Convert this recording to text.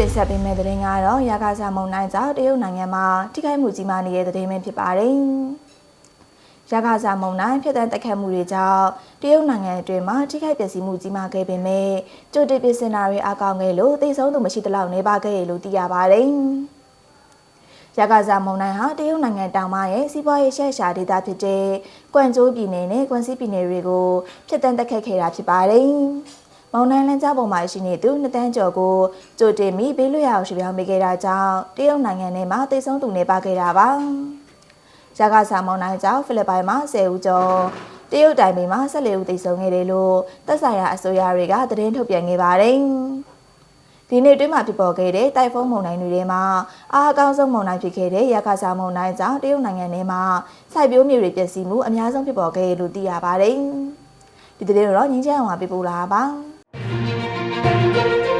တင်ဆက်ပေးမယ့်သတင်းကတော့ရာဂါစာမုံတိုင်းကြောင့်တရုတ်နိုင်ငံမှာထိခိုက်မှုကြီးမားနေတဲ့သတင်းပဲဖြစ်ပါတယ်။ရာဂါစာမုံတိုင်းဖြစ်တဲ့တက်ခတ်မှုတွေကြောင့်တရုတ်နိုင်ငံအတွင်းမှာထိခိုက်ပျက်စီးမှုကြီးမားခဲ့ပေမဲ့ကြိုတင်ပြင်ဆင်တာတွေအကောင်းခဲ့လို့တိတ်ဆုံးသူမရှိသလောက်နေပါခဲ့ရလို့သိရပါတယ်။ရာဂါစာမုံတိုင်းဟာတရုတ်နိုင်ငံတောင်ပိုင်းရဲ့စီးပွားရေးရှက်ရှာဒေသဖြစ်တဲ့ကွမ်ကျိုးပြည်နယ်နဲ့ကွမ်စီပြည်နယ်တွေကိုဖြစ်တဲ့တက်ခတ်ခဲ့တာဖြစ်ပါတယ်။ မောင်နိုင်လန်းကြားပေါ်မှာရှိနေသူနှစ်တန်းကျော်ကိုကြိုတင်ပြီးဘေးလွတ်ရာကိုရွှေ့ပြောင်းပေးခဲ့တာကြောင့်တရုတ်နိုင်ငံထဲမှာတိတ်ဆုံးသူနေပါခဲ့တာပါ။ဂျာကာဆာမောင်နိုင်ကြောင့်ဖိလစ်ပိုင်မှာ10ဦးကျော်တရုတ်တိုင်ပင်မှာ14ဦးတိတ်ဆုံးခဲ့တယ်လို့သက်ဆိုင်ရာအစိုးရတွေကသတင်းထုတ်ပြန်ခဲ့ပါတယ်။ဒီနေ့တွင်းမှာဖြစ်ပေါ်ခဲ့တဲ့တိုင်ဖုန်းမုန်တိုင်းတွေထဲမှာအားအကောင်းဆုံးမုန်တိုင်းဖြစ်ခဲ့တဲ့ရာဂါဆာမုန်တိုင်းကြောင့်တရုတ်နိုင်ငံထဲမှာစိုက်ပျိုးမြေတွေပျက်စီးမှုအများဆုံးဖြစ်ပေါ်ခဲ့လို့သိရပါတယ်။ဒီသတင်းကိုတော့ငင်းချမ်းအောင်ကပြပို့လာတာ Thank you.